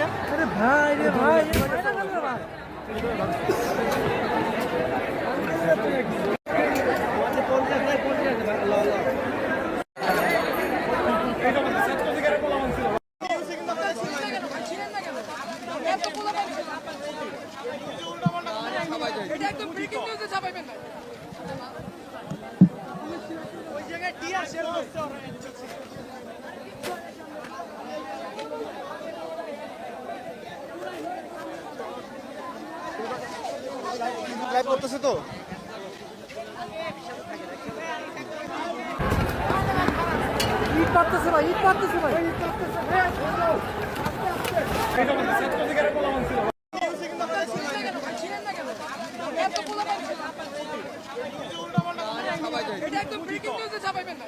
ভাই রে ভাই। রে ভাই একদম ব্রেকিং নিউজে ছাপাইবেন না লাইভ করতেছে তো? ঈদ পারতেছে ভাই ঈদ পারতেছে ভাই। ঈদ পারতেছে এটা একদম ব্রেকিং নিউজে ছাপাইবেন না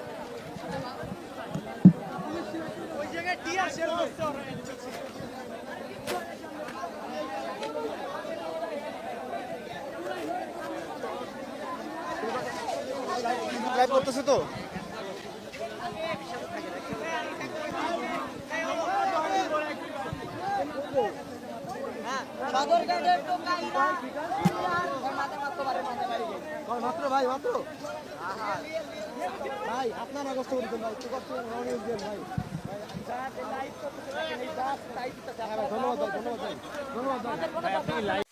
লাইভ করতেছে তো? মাত্র ভাই মাত্র? ভাই, আপনার কষ্ট করতেন ভাই ভাই। হ্যাঁ ধন্যবাদ ধন্যবাদ ভাই। ধন্যবাদ।